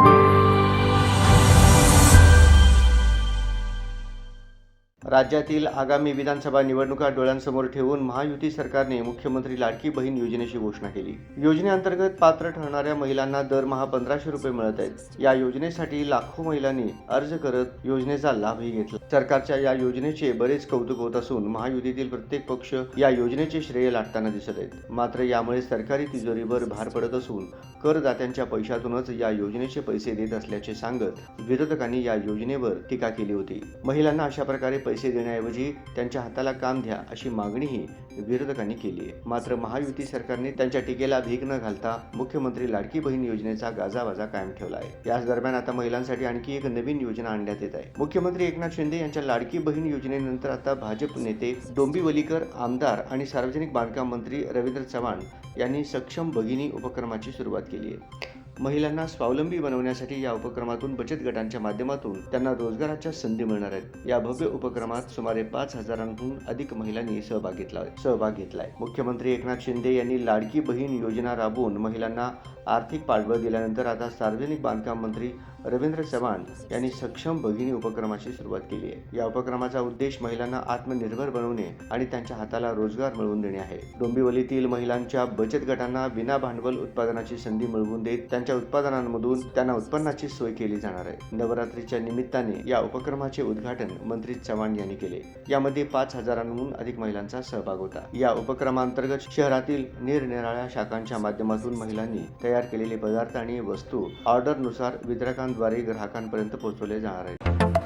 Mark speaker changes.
Speaker 1: Thank you. राज्यातील आगामी विधानसभा निवडणुका डोळ्यांसमोर ठेवून महायुती सरकारने मुख्यमंत्री लाडकी बहीण योजनेची घोषणा केली. योजनेअंतर्गत पात्र ठरणाऱ्या महिलांना दरमहा पंधराशे रुपये मिळत आहेत. या योजनेसाठी लाखो महिलांनी अर्ज करत योजनेचा लाभही घेतला. सरकारच्या या योजनेचे बरेच कौतुक होत असून महायुतीतील प्रत्येक पक्ष या योजनेचे श्रेय लाटताना दिसत आहेत. मात्र यामुळे सरकारी तिजोरीवर भार पडत असून करदात्यांच्या पैशातूनच या योजनेचे पैसे देत असल्याचे सांगत विरोधकांनी या योजनेवर टीका केली होती. महिलांना अशा प्रकारे पैसे देण्याऐवजी त्यांच्या हाताला काम द्या अशी मागणीही विरोधकांनी केली आहे. मात्र महायुती सरकारने त्यांच्या टीकेला भीक न घालता मुख्यमंत्री लाडकी बहीण योजनेचा गाजावाजा कायम ठेवला आहे. याच दरम्यान आता महिलांसाठी आणखी एक नवीन योजना आणण्यात येत आहे. मुख्यमंत्री एकनाथ शिंदे यांच्या लाडकी बहीण योजनेनंतर आता भाजप नेते डोंबिवलीकर आमदार आणि सार्वजनिक बांधकाम मंत्री रवींद्र चव्हाण यांनी सक्षम भगिनी उपक्रमाची सुरुवात केली आहे. महिलांना स्वावलंबी बनवण्यासाठी या उपक्रमातून बचत गटांच्या माध्यमातून त्यांना रोजगाराच्या संधी मिळणार आहेत. या भव्य उपक्रमात सुमारे पाच हजारांहून अधिक महिलांनी सहभाग घेतला सहभाग घेतलाय. मुख्यमंत्री एकनाथ शिंदे यांनी लाडकी बहीण योजना राबवून महिलांना आर्थिक पाठबळ दिल्यानंतर आता सार्वजनिक बांधकाम मंत्री रवींद्र चव्हाण यांनी सक्षम भगिनी उपक्रमाची सुरुवात केली आहे. या उपक्रमाचा उद्देश महिलांना आत्मनिर्भर बनवणे आणि त्यांच्या हाताला रोजगार मिळवून देणे आहे. डोंबिवलीतील महिलांच्या बचत गटांना विना भांडवल उत्पादनाची संधी मिळवून देत त्यांच्या उत्पादनांमधून त्यांना उत्पन्नाची सोय केली जाणार आहे. नवरात्रीच्या निमित्ताने या उपक्रमाचे उद्घाटन मंत्री चव्हाण यांनी केले. यामध्ये पाच हजारांहून अधिक महिलांचा सहभाग होता. या उपक्रमांतर्गत शहरातील निरनिराळ्या शाखांच्या माध्यमातून महिलांनी तयार केलेले पदार्थ आणि वस्तू ऑर्डरनुसार वितरकांद्वारे ग्राहकांपर्यंत पोहोचवले जाणार आहेत.